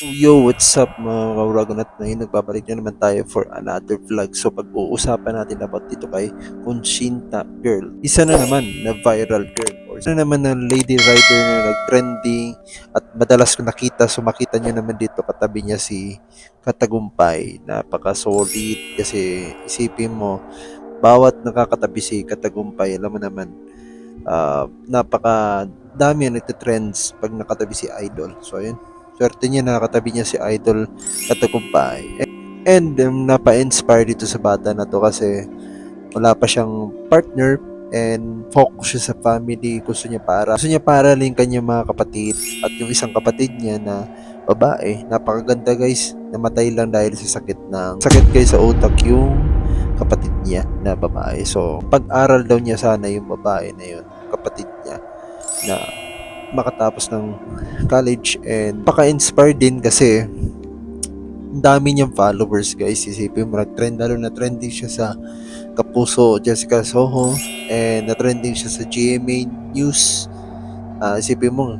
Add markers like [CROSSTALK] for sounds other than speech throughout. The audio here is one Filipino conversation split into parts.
Yo, what's up mga kauragonat na? Nagbabalik na naman tayo for another vlog. So pag-uusapan natin about dito kay Consinta Girl. Isa na naman na viral girl. Or isa na naman na lady rider na nag-trending at madalas ko nakita. So makita nyo naman dito katabi niya si Katagumpay. Napaka-solid kasi isipin mo, bawat nakakatabi si Katagumpay, alam mo naman, ah, napaka dami ang nagtitrends pag nakatabi si Idol. So ayun, swerte niya nakatabi niya si Idol Katagumpay. And um, napa-inspire dito sa bata na to kasi wala pa siyang partner and focus siya sa family. Gusto niya para gusto niya para lang kanyang mga kapatid at yung isang kapatid niya na babae. Napakaganda guys. Namatay lang dahil sa sakit ng sakit guys sa utak yung kapatid niya na babae. So, pag-aral daw niya sana yung babae na yun, kapatid niya na makatapos ng college and paka-inspire din kasi dami niyang followers guys. Isipin mo nag-trend lalo na trending siya sa Kapuso Jessica Soho and na-trending siya sa GMA News. Ah, isipin mo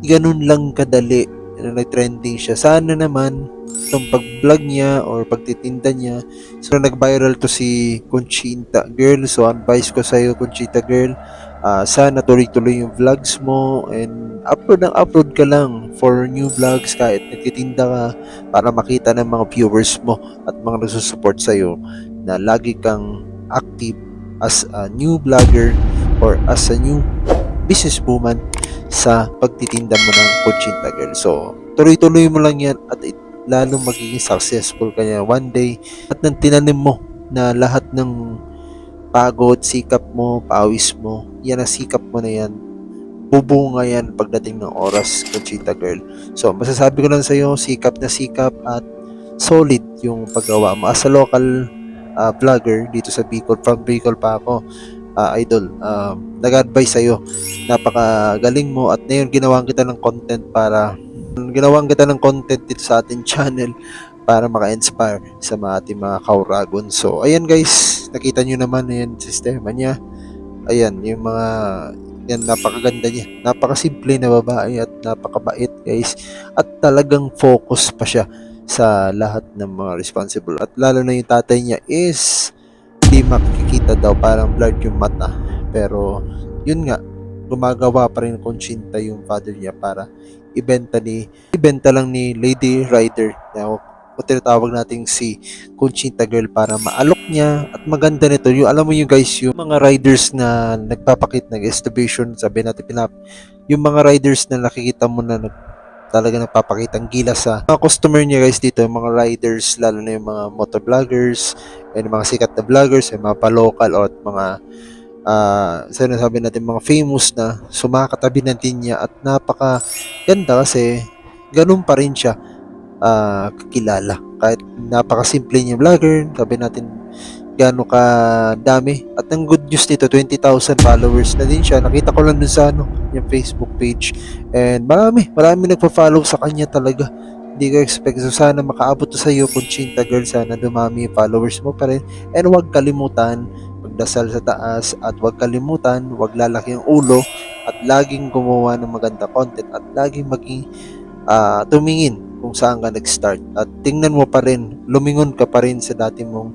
ganun lang kadali na nag-trending siya. Sana naman itong pag-vlog niya or pagtitinda niya so nag-viral to si Conchita Girl. So advice ko sa'yo Conchita Girl Ah, sana tuloy-tuloy yung vlogs mo and upload ng upload ka lang for new vlogs kahit nagtitinda ka para makita ng mga viewers mo at mga nagsusupport sa'yo na lagi kang active as a new vlogger or as a new businesswoman sa pagtitinda mo ng Conchita Girl. So, tuloy-tuloy mo lang yan at it, lalong magiging successful ka niya one day at nang tinanim mo na lahat ng pagod, sikap mo, pawis mo, yan ang sikap mo na yan. Bubunga yan pagdating ng oras, Conchita Girl. So, masasabi ko lang sa'yo, sikap na sikap at solid yung paggawa mo. As a local ah, vlogger dito sa Bicol, from Bicol pa ako, ah, idol, um, nag-advise sa'yo. Napakagaling mo at ngayon ginawan kita ng content para ginawan kita ng content dito sa ating [LAUGHS] channel para maka-inspire sa mga ating mga kauragon. So, ayan guys, nakita nyo naman yan sistema niya. Ayan, yung mga yan, napakaganda niya. Napakasimple na babae at napakabait guys. At talagang focus pa siya sa lahat ng mga responsible. At lalo na yung tatay niya is hindi makikita daw parang blurred yung mata. Pero yun nga, gumagawa pa rin konsinta yung father niya para ibenta ni ibenta lang ni Lady Rider na o tinatawag nating si Conchita Girl para maalok niya at maganda nito. Yung alam mo yung guys yung mga riders na nagpapakit ng exhibition sabi natin pinap yung mga riders na nakikita mo na nag, talaga nagpapakitang gila sa mga customer niya guys dito yung mga riders lalo na yung mga motovloggers and mga sikat na vloggers yung mga pa-local at mga ah sinasabi natin mga famous na sumakatabi natin niya at napaka ganda kasi ganun pa rin siya ah, kakilala. Kahit napakasimple niya vlogger, sabi natin gaano ka dami. At ang good news dito, 20,000 followers na din siya. Nakita ko lang dun sa ano, yung Facebook page. And marami, marami nagpa-follow sa kanya talaga. Hindi ko expect. So sana makaabot to sa iyo, Conchita Girl. Sana dumami yung followers mo pa rin. And huwag kalimutan, magdasal sa taas at huwag kalimutan, huwag lalaki ang ulo at laging gumawa ng maganda content at laging maging ah, tumingin kung saan ka nag-start at tingnan mo pa rin, lumingon ka pa rin sa dati mong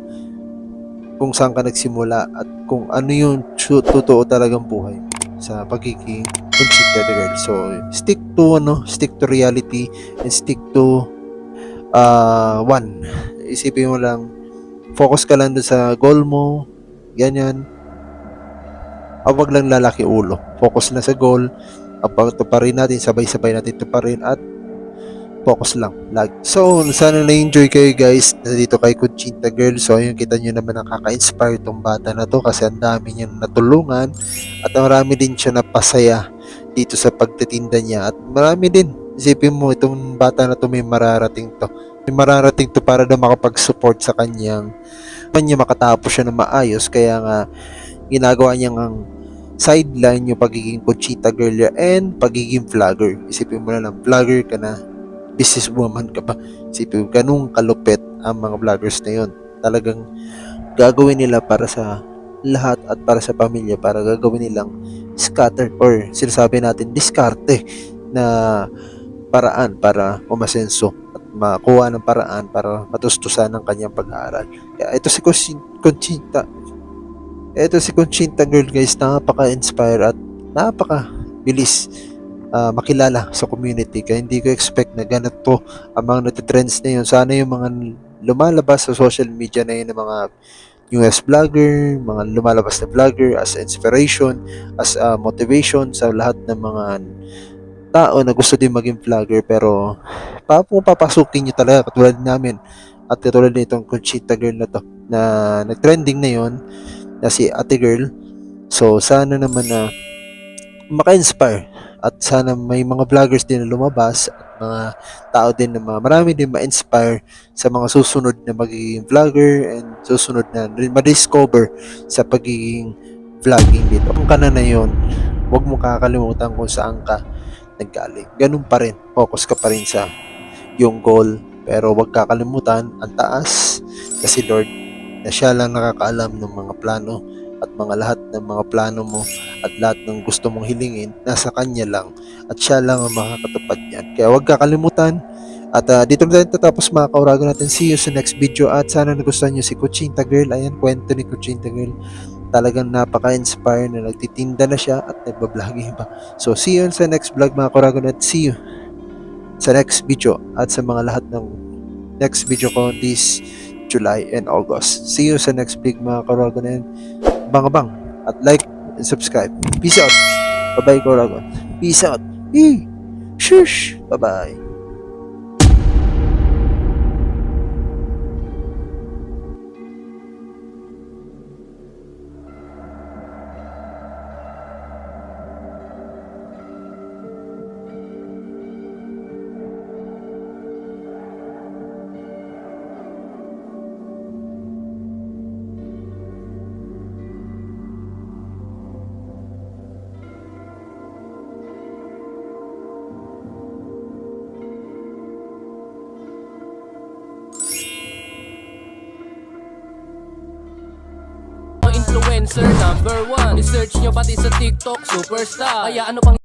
kung saan ka nagsimula at kung ano yung totoo talagang buhay sa pagiging Conchita the Girl. So, stick to ano, stick to reality and stick to uh, one. Isipin mo lang, focus ka lang dun sa goal mo, ganyan. Ah, wag lang lalaki ulo. Focus na sa goal. Abang rin natin, sabay-sabay natin rin at focus lang. Lag. So, sana na-enjoy kayo guys na dito kay Conchita Girl. So, ayun, kita nyo naman nakaka-inspire itong bata na to kasi ang dami niyang natulungan at marami din siya napasaya dito sa pagtitinda niya at marami din. Isipin mo, itong bata na to may mararating to. May mararating to para daw makapag-support sa kanyang kanya makatapos siya na maayos. Kaya nga, ginagawa niya ang sideline yung pagiging Conchita Girl niya and pagiging vlogger. Isipin mo na lang, vlogger ka na businesswoman ka ba? Isipin mo, ganun kalupit ang mga vloggers na yun. Talagang gagawin nila para sa lahat at para sa pamilya, para gagawin nilang scatter or sinasabi natin diskarte na paraan para umasenso at makuha ng paraan para matustusan ang kanyang pag-aaral. Kaya ito si Conchi- Conchita. Ito si Conchita girl guys, napaka-inspire at napaka-bilis ah, makilala sa community. Kaya hindi ko expect na ganito ang mga natitrends na yun. Sana yung mga lumalabas sa social media na yun mga US vlogger, mga lumalabas na vlogger as inspiration, as ah, motivation sa lahat ng mga tao na gusto din maging vlogger pero pa kung papasukin nyo talaga katulad namin at katulad nitong Conchita girl na to na nag-trending na yon na si ate girl so sana naman na maka-inspire at sana may mga vloggers din na lumabas at mga tao din na mga, marami din ma-inspire sa mga susunod na magiging vlogger and susunod na ma-discover sa pagiging vlogging dito. Kung ka na na yun, huwag mo kakalimutan kung saan ka naggaling. Ganun pa rin. Focus ka pa rin sa yung goal. Pero huwag kakalimutan, ang taas kasi Lord na siya lang nakakaalam ng mga plano at mga lahat ng mga plano mo at lahat ng gusto mong hilingin nasa kanya lang at siya lang ang makakatupad niyan. Kaya huwag kakalimutan at ah, dito na tayo tatapos mga kaurago natin. See you sa next video at sana nagustuhan nyo si Kuchinta Girl. Ayan, kwento ni Kuchinta Girl. Talagang napaka-inspire na nagtitinda na siya at nagbabloging pa. So, see you sa next vlog mga kaurago at see you sa next video at sa mga lahat ng next video ko this July and August. See you sa next vlog mga kaurago na yan. Bang-bang at like and subscribe. Peace out. Bye-bye kaurago. Peace out. Hey. Shush. Bye-bye. Influencer number one. Research nyo pati sa TikTok, superstar. Kaya ano pang